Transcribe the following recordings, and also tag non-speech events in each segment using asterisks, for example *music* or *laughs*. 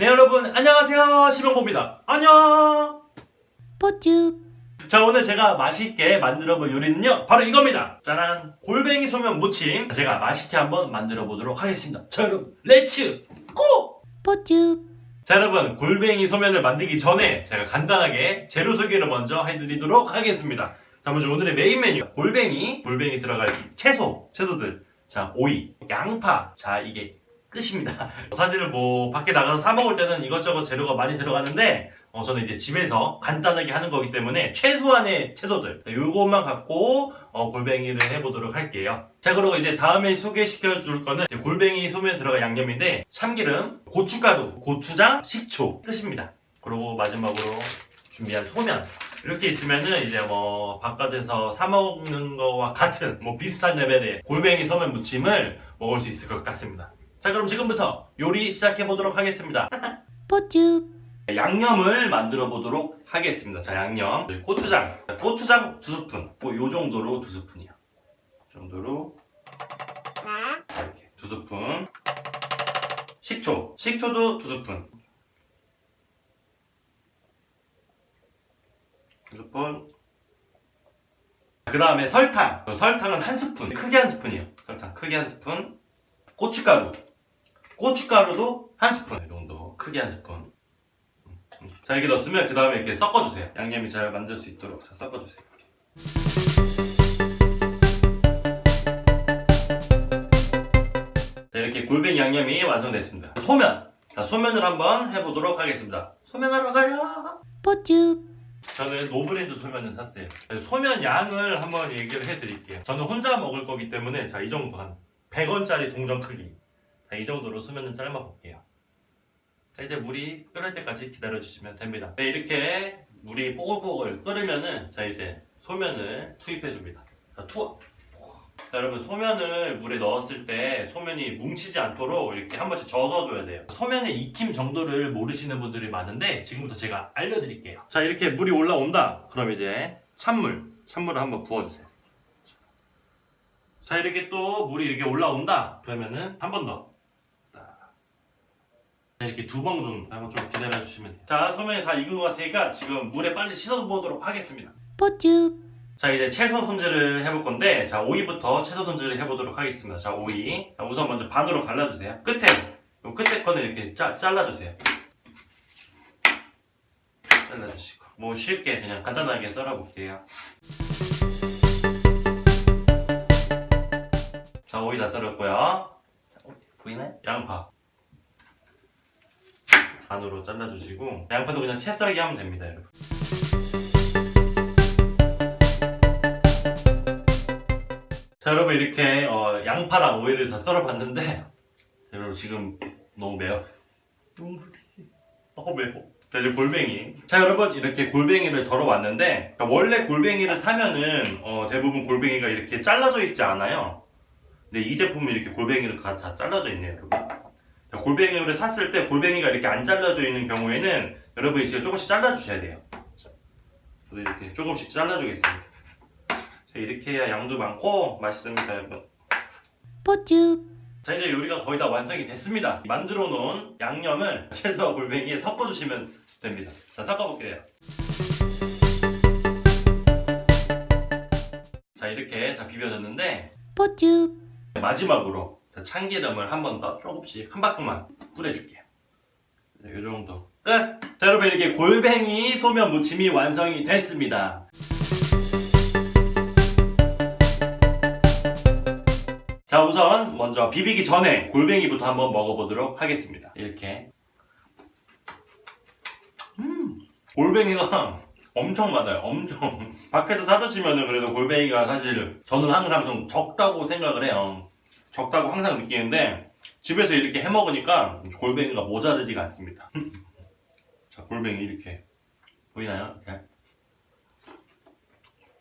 네 여러분 안녕하세요. 시명보입니다. 안녕! 포튜. 자 오늘 제가 맛있게 만들어 볼 요리는요 바로 이겁니다. 짜란 골뱅이 소면 무침. 제가 맛있게 한번 만들어 보도록 하겠습니다. 자 여러분 렛츠 고! 포튜. 자 여러분 골뱅이 소면을 만들기 전에 제가 간단하게 재료 소개를 먼저 해드리도록 하겠습니다. 자 먼저 오늘의 메인 메뉴. 골뱅이. 골뱅이 들어갈 채소 채소들. 자 오이. 양파. 자 이게 끝입니다. *laughs* 사실 뭐 밖에 나가서 사 먹을 때는 이것저것 재료가 많이 들어가는데 어, 저는 이제 집에서 간단하게 하는 거기 때문에 최소한의 채소들 요것만 갖고 어, 골뱅이를 해보도록 할게요. 자 그리고 이제 다음에 소개시켜 줄 거는 골뱅이 소면 들어갈 양념인데 참기름, 고춧가루, 고추장, 식초 끝입니다. 그리고 마지막으로 준비한 소면. 이렇게 있으면은 이제 뭐 바깥에서 사 먹는 거와 같은 뭐 비슷한 레벨의 골뱅이 소면 무침을 먹을 수 있을 것 같습니다 자 그럼 지금부터 요리 시작해 보도록 하겠습니다 *laughs* 포튜 양념을 만들어 보도록 하겠습니다. 자, 양념. 고추장. 자, 고추장 두 스푼. 뭐, 요 정도로 두 스푼이요. 이 정도로. 이렇게 두 스푼. 식초. 식초도 두 스푼. 두 스푼. 그 다음에 설탕. 설탕은 한 스푼. 크게 한 스푼이요. 설탕 크게 한 스푼. 고춧가루. 고춧가루도 한 스푼. 이 정도. 크게 한 스푼. 자 이렇게 넣었으면 그 다음에 이렇게 섞어주세요. 양념이 잘 만들 수 있도록. 자 섞어주세요. 자 이렇게 골뱅이 양념이 완성됐습니다. 소면. 자 소면을 한번 해보도록 하겠습니다. 소면하러 가요! 포튜 저는 노브랜드 소면을 샀어요. 소면 양을 한번 얘기를 해드릴게요. 저는 혼자 먹을 거기 때문에 자 이 정도 한 100원짜리 동전 크기 자 이 정도로 소면을 삶아 볼게요 자, 이제 물이 끓을 때까지 기다려주시면 됩니다. 네, 이렇게 물이 뽀글뽀글 끓으면은, 자, 이제 소면을 투입해줍니다. 자, 투어. 자, 여러분, 소면을 물에 넣었을 때 소면이 뭉치지 않도록 이렇게 한 번씩 젖어줘야 돼요. 소면의 익힘 정도를 모르시는 분들이 많은데, 지금부터 제가 알려드릴게요. 자, 이렇게 물이 올라온다. 그럼 이제 찬물, 찬물을 한번 부어주세요. 자, 이렇게 또 물이 이렇게 올라온다. 그러면은 한 번 더. 이렇게 두 번 정도 한번 좀 기다려 주시면 돼요. 자, 소면이 다 익은 것 같으니까 지금 물에 빨리 씻어 보도록 하겠습니다. 포튜 자, 이제 채소 손질을 해볼 건데, 자, 오이부터 채소 손질을 해보도록 하겠습니다. 자, 오이. 자, 우선 먼저 반으로 갈라주세요. 끝에, 요 끝에 거는 이렇게 짜, 잘라주세요. 잘라주시고. 뭐 쉽게 그냥 간단하게 썰어볼게요. 자, 오이 다 썰었고요. 자, 오이 보이나요? 양파. 반으로 잘라주시고 양파도 그냥 채 썰기 하면 됩니다 여러분. 자 여러분 이렇게 어, 양파랑 오이를 다 썰어봤는데 여러분 지금 너무 매워. 눈물이 너무 매워. 자 이제 골뱅이. 자 여러분 이렇게 골뱅이를 덜어왔는데 그러니까 원래 골뱅이를 사면은 어, 대부분 골뱅이가 이렇게 잘라져 있지 않아요. 근데 이 제품은 이렇게 골뱅이를 다, 다 잘라져 있네요 여러분. 자, 골뱅이를 샀을 때 골뱅이가 이렇게 안 잘라져 있는 경우에는 여러분이 진짜 조금씩 잘라주셔야 돼요. 자, 저도 이렇게 조금씩 잘라주겠습니다. 자, 이렇게 해야 양도 많고 맛있습니다, 여러분. 포튜 자, 이제 요리가 거의 다 완성이 됐습니다. 만들어 놓은 양념을 채소와 골뱅이에 섞어주시면 됩니다. 자, 섞어볼게요. 자, 이렇게 다 비벼졌는데 포튜 마지막으로 자, 참기름을 한 번 더 조금씩 한 바퀴만 뿌려줄게요. 이 정도 끝! 자 여러분 이렇게 골뱅이 소면 무침이 완성이 됐습니다. 자 우선 먼저 비비기 전에 골뱅이부터 한번 먹어보도록 하겠습니다. 이렇게 음 골뱅이가 엄청 많아요. 엄청 *laughs* 밖에서 사드시면은 그래도 골뱅이가 사실 저는 항상 좀 적다고 생각을 해요. 적다고 항상 느끼는데 집에서 이렇게 해 먹으니까 골뱅이가 모자르지가 않습니다. *laughs* 자, 골뱅이 이렇게 보이나요? 이렇게.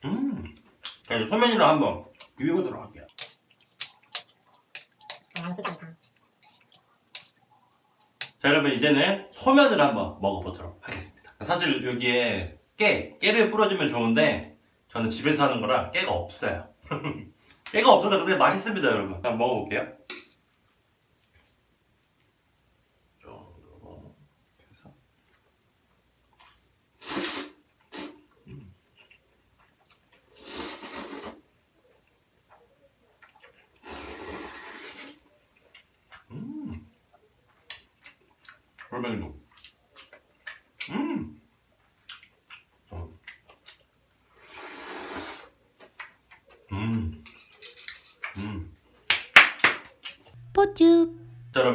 음. 자, 이제 소면이랑 한번 비벼보도록 할게요. 자, 여러분 이제는 소면을 한번 먹어보도록 하겠습니다. 사실 여기에 깨, 깨를 뿌려주면 좋은데 저는 집에서 하는 거라 깨가 없어요. *laughs* 때가 없어서 근데 맛있습니다 여러분 한번 먹어볼게요 음. 음. 얼마나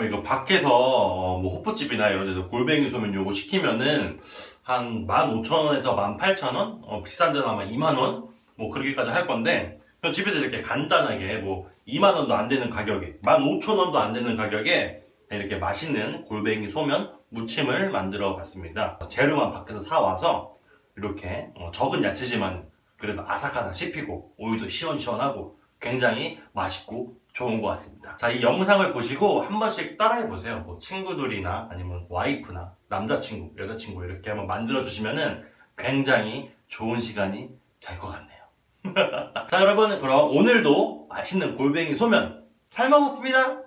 자, 여러분 이거 밖에서 어, 뭐 호프집이나 이런 데서 골뱅이 소면 요거 시키면은 한 15,000원에서 18,000원? 어, 비싼 데는 아마 2만원? 뭐 그렇게까지 할 건데 그냥 집에서 이렇게 간단하게 뭐 2만원도 안 되는 가격에 15,000원도 안 되는 가격에 이렇게 맛있는 골뱅이 소면 무침을 만들어 봤습니다. 재료만 밖에서 사와서 이렇게 어, 적은 야채지만 그래도 아삭아삭 씹히고 오이도 시원시원하고 굉장히 맛있고 좋은 것 같습니다. 자, 이 영상을 보시고 한 번씩 따라해 보세요. 뭐 친구들이나 아니면 와이프나 남자친구, 여자친구 이렇게 한번 만들어 주시면은 굉장히 좋은 시간이 될 것 같네요. *laughs* 자, 여러분 그럼 오늘도 맛있는 골뱅이 소면 잘 먹었습니다.